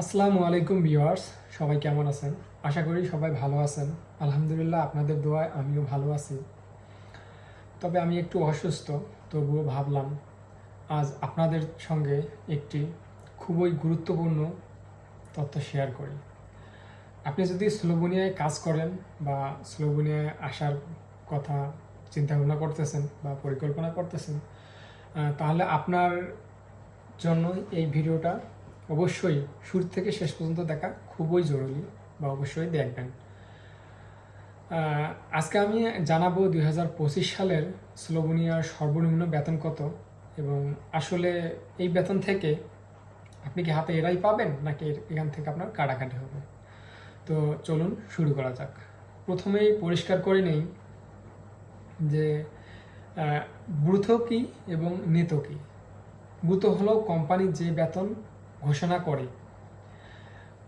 আসসালামু আলাইকুম ভিউয়ার্স, সবাই কেমন আছেন? আশা করি সবাই ভালো আছেন। আলহামদুলিল্লাহ আপনাদের দোয়ায় আমিও ভালো আছি। তবে আমি একটু অসুস্থ, তবুও ভাবলাম আজ আপনাদের সঙ্গে একটি খুবই গুরুত্বপূর্ণ তথ্য শেয়ার করি। আপনি যদি স্লোভেনিয়ায় কাজ করেন বা স্লোভেনিয়ায় আসার কথা চিন্তা ভাবনা করতেছেন বা পরিকল্পনা করতেছেন তাহলে আপনার জন্য এই ভিডিওটা অবশ্যই শুরু থেকে শেষ পর্যন্ত দেখা খুবই জরুরি বা অবশ্যই দেখবেন। আজকে আমি জানাব দুই হাজার পঁচিশ সালের স্লোভেনিয়ার সর্বনিম্ন বেতন কত এবং আসলে এই বেতন থেকে আপনি কি হাতে এরাই পাবেন নাকি এখান থেকে আপনার কাটাকাটি হবে? তো চলুন শুরু করা যাক। প্রথমেই পরিষ্কার করে নেই যে ব্রুথ কি এবং নেত কি? ব্রুত হলো কোম্পানির যে বেতন ঘোষণা করে।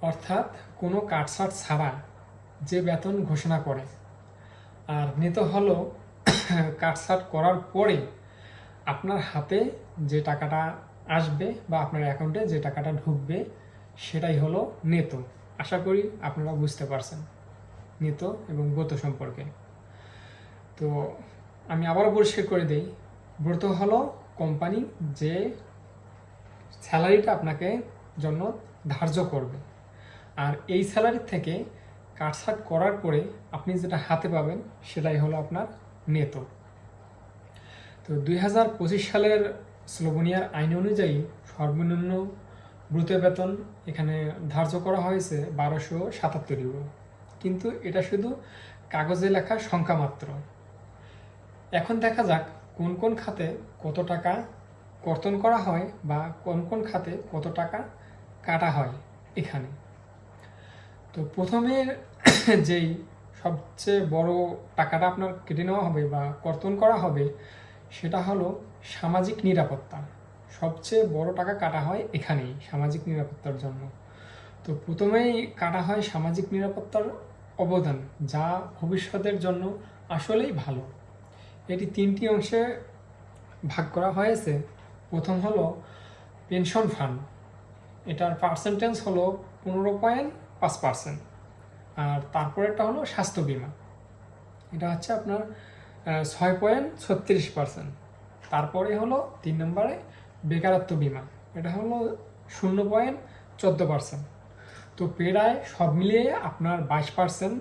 অর্থাৎ কোনো কাটছাট ছাড়া যে বেতন ঘোষণা করে। আর নেতো হলো কাটছাট করার পরে আপনার হাতে যে টাকাটা আসবে বা আপনার অ্যাকাউন্টে যে টাকাটা ঢুকবে, সেটাই হলো নেতো। আশা করি আপনারা বুঝতে পারছেন নেতো এবং ব্রত সম্পর্কে। তো আমি আবারও পরিষ্কার করে দেই ব্রত হলো কোম্পানি যে স্যালারিটা আপনাকে জন্য ধার্য করবে। আর এই স্যালারি থেকে কাটছাট করার পরে আপনি যেটা হাতে পাবেন সেটাই হলো আপনার নেতো। তো দুই হাজার পঁচিশ সালের স্লোভেনিয়ার আইন অনুযায়ী সর্বনিম্ন ব্রুত বেতন এখানে ধার্য করা হয়েছে বারোশো সাতাত্তর ইউরো। কিন্তু এটা শুধু কাগজে লেখা সংখ্যা মাত্র। এখন দেখা যাক কোন কোন খাতে কত টাকা কর্তন করা হয় বা কোন কোন খাতে কত টাকা কাটা হয় এখানে। তো প্রথমে যেই সবচেয়ে বড় টাকাটা আপনার কেটে নেওয়া হবে বা কর্তন করা হবে, সেটা হলো সামাজিক নিরাপত্তা। সবচেয়ে বড় টাকা কাটা হয় এখানেই সামাজিক নিরাপত্তার জন্য। তো প্রথমেই কাটা হয় সামাজিক নিরাপত্তার অবদান, যা ভবিষ্যতের জন্য আসলেই ভালো। এটি তিনটি অংশে ভাগ করা হয়েছে। প্রথম হলো পেনশন ফান্ড। এটার পার্সেন্টেজ হলো পনেরো পয়েন্ট পাঁচ পার্সেন্ট আর তারপরেরটা হলো স্বাস্থ্য বিমা। এটা হচ্ছে আপনার ছয় পয়েন্ট ছত্রিশ পার্সেন্ট তারপরে হলো তিন নম্বরে বেকারত্ব বিমা। এটা হলো শূন্য পয়েন্ট চোদ্দ পার্সেন্ট তো প্রায় সব মিলিয়ে আপনার বাইশ পার্সেন্ট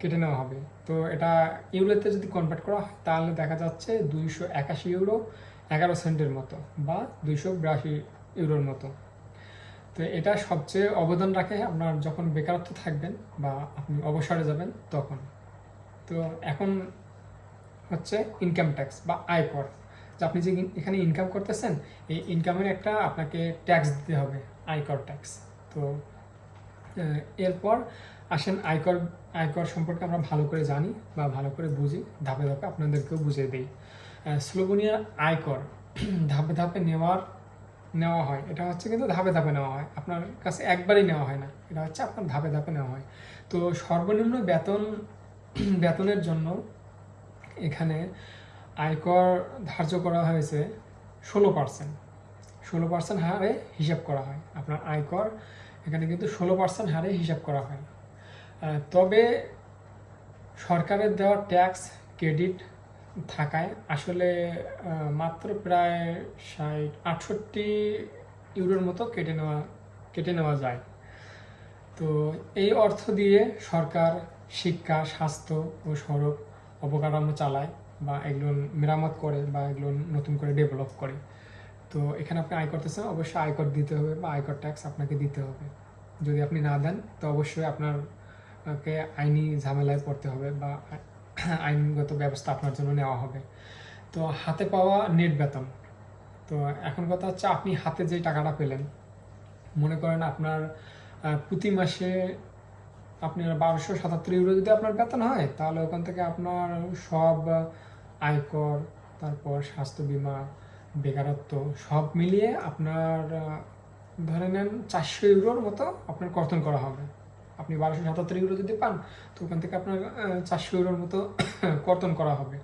কেটে নেওয়া হবে। তো এটা ইউরোতে যদি কনভার্ট করা হয়, তাহলে দেখা যাচ্ছে দুইশো একাশি ইউরো এগারো সেন্টের মতো বা দুইশো বিরাশি ইউরোর মতো। তো এটা সবচেয়ে অবদান রাখে আপনার যখন বেকারত্ব থাকবেন বা আপনি অবসরে যাবেন তখন। তো এখন হচ্ছে ইনকাম ট্যাক্স বা আয়কর। যে আপনি যে এখানে ইনকাম করতেছেন, এই ইনকামের একটা আপনাকে ট্যাক্স দিতে হবে, আয়কর ট্যাক্স তো এরপর আসেন আয়কর আয়কর সম্পর্কে আমরা ভালো করে জানি বা ভালো করে বুঝি, ধাপে ধাপে আপনাদেরকেও বুঝিয়ে দিই। স্লোভেনিয়ার আয়কর ধাপে ধাপে নেওয়ার, নেওয়া হয়। এটা হচ্ছে কিন্তু ধাপে ধাপে নেওয়া হয়। আপনার কাছে একবারই নেওয়া হয় না। এটা হচ্ছে আপনার ধাপে ধাপে নেওয়া হয়। তো সর্বনিম্ন বেতন, বেতনের জন্য এখানে আয়কর ধার্য করা হয়েছে ষোলো পার্সেন্ট ষোলো পার্সেন্ট হারে হিসাব করা হয়। আপনার আয়কর এখানে কিন্তু ষোলো পার্সেন্ট হারে হিসাব করা হয়। তবে সরকারের দেওয়া ট্যাক্স, ক্রেডিট থাকায় আসলে মাত্র প্রায় ষাট, আটষট্টি ইউরোর মতো কেটে নেওয়া কেটে নেওয়া যায়। তো এই অর্থ দিয়ে সরকার শিক্ষা, স্বাস্থ্য ও সড়ক অবকাঠামো চালায় বা এগুলো মেরামত করে বা এগুলো নতুন করে ডেভেলপ করে। তো এখানে আপনি আয় করতেছেন, অবশ্যই আয়কর দিতে হবে বা আয়কর ট্যাক্স আপনাকে দিতে হবে। যদি আপনি না দেন, তো অবশ্যই আপনারকে আইনি ঝামেলায় পড়তে হবে বা আইনগত ব্যবস্থা আপনার জন্য নেওয়া হবে। তো হাতে পাওয়া নেট বেতন। তো এখন কথা হচ্ছে আপনি হাতে যে টাকাটা পেলেন, মনে করেন আপনার প্রতি মাসে আপনার বারোশো সাতাত্তর ইউরো যদি আপনার বেতন হয়, তাহলে ওখান থেকে আপনার সব আয়কর, তারপর স্বাস্থ্য বিমা, বেকারত্ব সব মিলিয়ে আপনার ধরে নেন চারশো ইউরোর মতো আপনার কর্তন করা হবে। আপনি বারোশো সাতাত্তর ইউরো যদি পান, তো ওখান থেকে আপনার চারশো ইউরোর মতো কর্তন করা হবে।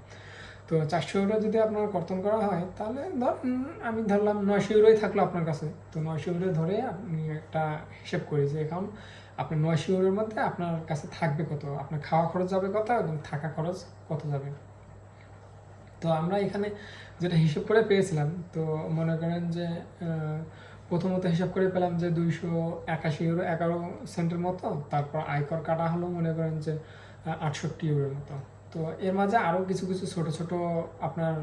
তো চারশো ইউরো যদি আপনার কর্তন করা হয়, তাহলে ধর আমি ধরলাম নয়শো ইউরোই থাকল আপনার কাছে। তো নয়শো ইউরো ধরে আপনি একটা হিসেব করি যে, এখন আপনার নয়শো ইউরোর মধ্যে আপনার কাছে থাকবে কত? আপনার খাওয়া খরচ যাবে কত এবং থাকা খরচ কত যাবে? তো আমরা এখানে যেটা হিসেব করে পেয়েছিলাম, তো মনে করেন যে প্রথমত হিসাব করে পেলাম যে দুইশো একাশি ইউরো এগারো সেন্টের মতো। তারপর আয়কর কাটা হলো মনে করেন যে আটষট্টি ইউরোর মতো। তো এর মাঝে আরও কিছু কিছু ছোট ছোট আপনার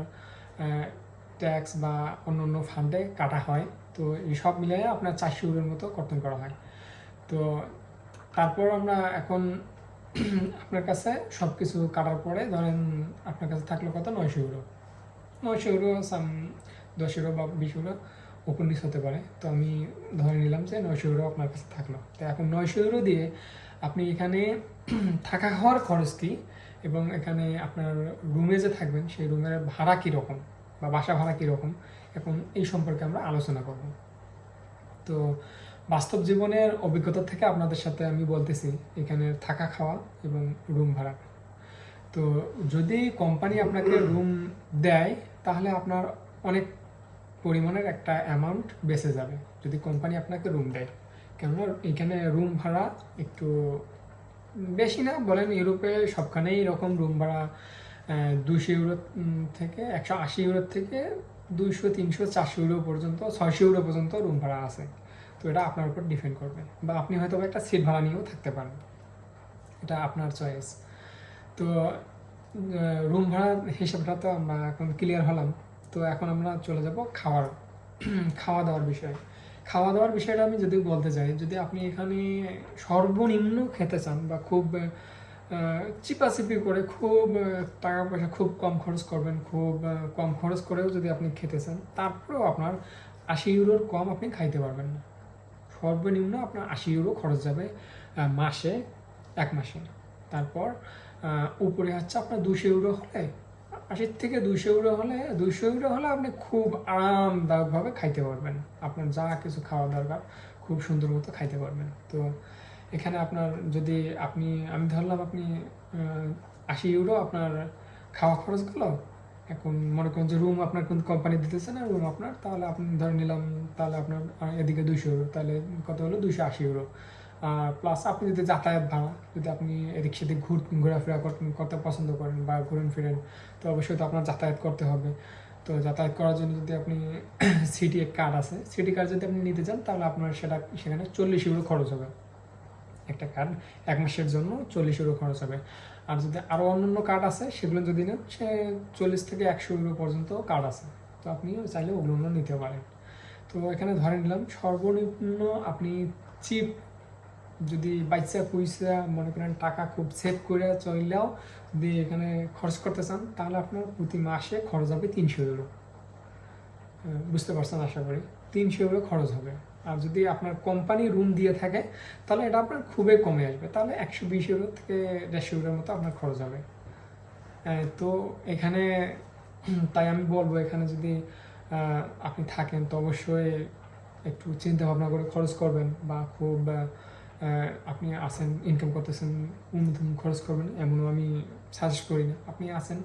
ট্যাক্স বা অন্য অন্য ফান্ডে কাটা হয়। তো এই সব মিলিয়ে আপনার চারশো ইউরোর মতো কর্তন করা হয়। তো তারপর আমরা এখন আপনার কাছে সব কিছু কাটার পরে ধরেন আপনার কাছে থাকল কত? নয়শো ইউরো নয়শো ইউরো সাম দশ ইউরো বা বিশ ইউরো নিচ হতে পারে। তো আমি ধরে নিলাম যে নয়শো ইউরো আপনার কাছে থাকল। তো এখন নয়শো ইউরো দিয়ে আপনি এখানে থাকা খাওয়ার খরচ কী? এবং এখানে আপনার রুমে যে থাকবেন, সেই রুমের ভাড়া কীরকম বা বাসা ভাড়া কীরকম এখন এই সম্পর্কে আমরা আলোচনা করব। তো বাস্তব জীবনের অভিজ্ঞতা থেকে আপনাদের সাথে আমি বলতেছি, এখানে থাকা খাওয়া এবং রুম ভাড়া। তো যদি কোম্পানি আপনাকে রুম দেয়, তাহলে আপনার অনেক পরিমাণের একটা অ্যামাউন্ট বেঁচে যাবে যদি কোম্পানি আপনাকে রুম দেয়। কেননা এখানে রুম ভাড়া একটু বেশি না, বলেন ইউরোপে সবখানেই এরকম রুম ভাড়া দুশো ইউরো থেকে একশো আশি ইউরোর থেকে দুইশো, তিনশো, চারশো ইউরো পর্যন্ত, ছয়শো ইউরো পর্যন্ত রুম ভাড়া আছে। তো এটা আপনার উপর ডিপেন্ড করবে। বা আপনি হয়তো একটা সিট ভাড়া নিয়েও থাকতে পারেন। এটা আপনার চয়েস তো রুম ভাড়া হিসাবটা তো আমরা এখন ক্লিয়ার হলাম। তো এখন আমরা চলে যাব খাওয়ার খাওয়া দাওয়ার বিষয়ে। খাওয়া দাওয়ার বিষয়টা আমি যদি বলতে চাই যদি আপনি এখানে সর্বনিম্ন খেতে চান বা খুব চিপাচিপি করে খুব টাকা পয়সা খুব কম খরচ করবেন, খুব কম খরচ করেও যদি আপনি খেতে চান, তারপরেও আপনার আশি ইউরোর কম আপনি খাইতে পারবেন না। সর্বনিম্ন আপনার আশি ইউরো খরচ যাবে মাসে, এক মাসে। তারপর উপরে হচ্ছে আপনার দুশো ইউরো হলে আশির থেকে দুশো ইউরো হলে দুশো ইউরো হলে আপনি খুব আরামদায়কভাবে খাইতে পারবেন। আপনার যা কিছু খাওয়া দরকার খুব সুন্দর মতো খাইতে পারবেন। তো এখানে আপনার যদি আপনি, আমি ধরলাম আপনি আশি ইউরো আপনার খাওয়া খরচ গেল। এখন মনে করুন যে রুম আপনার কোন কোম্পানি দিতেছে না রুম আপনার, তাহলে আপনি ধরে নিলাম, তাহলে আপনার এদিকে দুইশো ইউরো তাহলে কত হলো? দুইশো আশি ইউরো প্লাস আপনি যদি যাতায়াত ভাড়া যদি আপনি এদিক সেদিক ঘুর ঘোরাফেরা করতে- পছন্দ করেন বা ঘুরেন ফিরেন, তো অবশ্যই তো আপনার যাতায়াত করতে হবে। তো যাতায়াত করার জন্য যদি আপনি সিটি কার্ড আছে সিটি কার্ড যদি আপনি নিতে চান, তাহলে আপনার সেটা সেখানে চল্লিশ ইউরো খরচ হবে। একটা কার্ড এক মাসের জন্য চল্লিশ ইউরো খরচ হবে। আর যদি আরও অন্যান্য কার্ড আছে, সেগুলো যদি নেন, সে চল্লিশ থেকে একশো ইউরো পর্যন্ত কার্ড আছে। তো আপনি চাইলে ওগুলো নিতে পারেন। তো এখানে ধরে নিলাম, সর্বনিম্ন আপনি চিপ যদি বাইচা পয়সা, মনে করেন টাকা খুব সেভ করে চললেও যদি এখানে খরচ করতে চান, তাহলে আপনার প্রতি মাসে খরচ হবে তিনশো ইউরো বুঝতে পারছেন আশা করি? তিনশো ইউরো খরচ হবে। আর যদি আপনার কোম্পানি রুম দিয়ে থাকে, তাহলে এটা আপনার খুবই কমে আসবে। তাহলে একশো বিশ ইউরো থেকে দেড়শো ইউরোর মতো আপনার খরচ হবে। তো এখানে তাই আমি বলব এখানে যদি আপনি থাকেন, তো অবশ্যই একটু চিন্তা ভাবনা করে খরচ করবেন বা খুব আপনি আসেন ইনকাম করতেছেন উন্নতম খরচ করবেন, এমনও আমি সাজেস্ট করি না। আপনি আসেন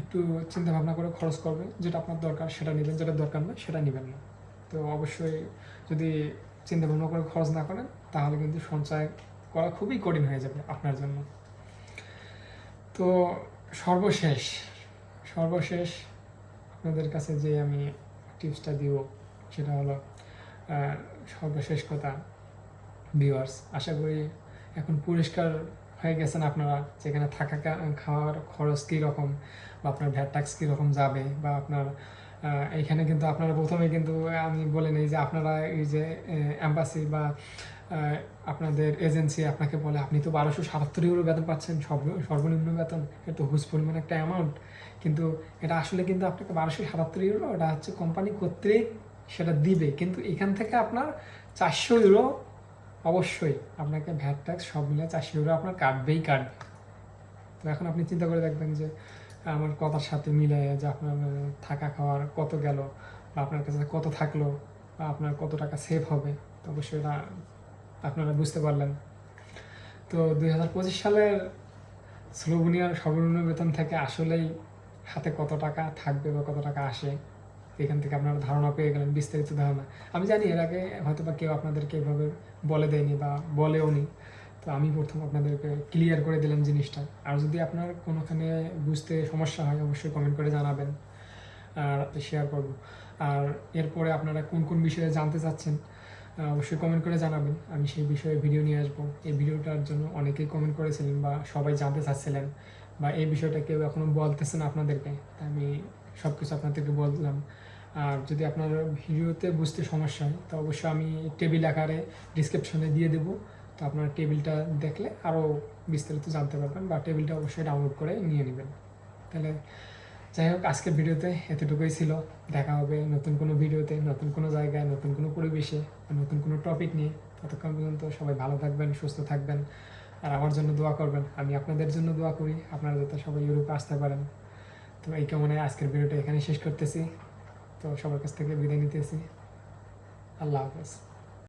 একটু চিন্তা ভাবনা করে খরচ করবেন, যেটা আপনার দরকার সেটা নেবেন, যেটা দরকার না সেটা নেবেন না। তো অবশ্যই যদি চিন্তা ভাবনা করে খরচ না করেন, তাহলে কিন্তু সঞ্চয় করা খুবই কঠিন হয়ে যাবে আপনার জন্য। তো সর্বশেষ সর্বশেষ আপনাদের কাছে যে আমি টিপসটা দিব, সেটা হলো সর্বশেষ কথা ভিউয়ার্স আশা করি এখন পরিষ্কার হয়ে গেছেন আপনারা যেখানে থাকা খাওয়ার খরচ কীরকম বা আপনার ভ্যাট ট্যাক্স কীরকম যাবে বা আপনার আহ, এইখানে কিন্তু আপনারা প্রথমে কিন্তু আমি বলে নেই যে আপনারা এই যে অ্যাম্বাসি বা আপনাদের এজেন্সি আপনাকে বলে আপনি তো বারোশো সাতাত্তর ইউরো বেতন পাচ্ছেন সর্ব- সর্বনিম্ন বেতন এটা হুজ পরিমাণ একটা অ্যামাউন্ট কিন্তু এটা আসলে কিন্তু আপনাকে বারোশো সাতাত্তর ইউরো এটা হচ্ছে কোম্পানি কর্তৃক সেটা দিবে কিন্তু এখান থেকে আপনার চারশো ইউরো অবশ্যই আপনাকে ভ্যাট ট্যাক্স সব মিলে চারশো ইউরো আপনার কাটবেই কাটবে। তো এখন আপনি চিন্তা করে দেখবেন যে, আমার কথার সাথে মিলে যে আপনার থাকা খাওয়ার কত গেল, বা আপনার কাছে কত থাকল, বা আপনার কত টাকা সেভ হবে, তো অবশ্যই এটা আপনারা বুঝতে পারলেন। তো দুই হাজার পঁচিশ সালের স্লোভেনিয়ার সর্বনিম্ন বেতন থেকে আসলেই হাতে কত টাকা থাকবে বা কত টাকা আসে এখান থেকে আপনারা ধারণা পেয়ে গেলেন, বিস্তারিত ধারণা। আমি জানি এর আগে হয়তো বা কেউ আপনাদেরকে এভাবে বলে দেয়নি বা বলেও নি। তো আমি প্রথম আপনাদেরকে ক্লিয়ার করে দিলাম জিনিসটা। আর যদি আপনার কোনোখানে বুঝতে সমস্যা হয়, অবশ্যই কমেন্ট করে জানাবেন। আর শেয়ার করব। আর এরপরে আপনারা কোন কোন বিষয়ে জানতে চাচ্ছেন অবশ্যই কমেন্ট করে জানাবেন। আমি সেই বিষয়ে ভিডিও নিয়ে আসব। এই ভিডিওটার জন্য অনেকেই কমেন্ট করেছিলেন বা সবাই জানতে চাচ্ছিলেন বা এই বিষয়টা কেউ এখনও বলতেছেন আপনাদেরকে। আমি সব কিছু আপনাদেরকে বললাম। আর যদি আপনার ভিডিওতে বুঝতে সমস্যা হয়, তো অবশ্যই আমি টেবিল আকারে ডিসক্রিপশনে দিয়ে দেবো। তো আপনার টেবিলটা দেখলে আরও বিস্তারিত জানতে পারবেন বা টেবিলটা অবশ্যই ডাউনলোড করে নিয়ে নেবেন। তাহলে যাই হোক, আজকের ভিডিওতে এতটুকুই ছিল। দেখা হবে নতুন কোনো ভিডিওতে, নতুন কোনো জায়গায়, নতুন কোনো পরিবেশে নতুন কোনো টপিক নিয়ে। ততক্ষণ পর্যন্ত সবাই ভালো থাকবেন, সুস্থ থাকবেন আর আমার জন্য দোয়া করবেন। আমি আপনাদের জন্য দোয়া করি। আপনারা যাতে সবাই ইউরোপে আসতে পারেন। তো এই কেমন আজকের ভিডিওটা এখানে শেষ করতেছি। তো সবার কাছ থেকে বিদায় নিতেছি। আল্লাহ হাফেজ।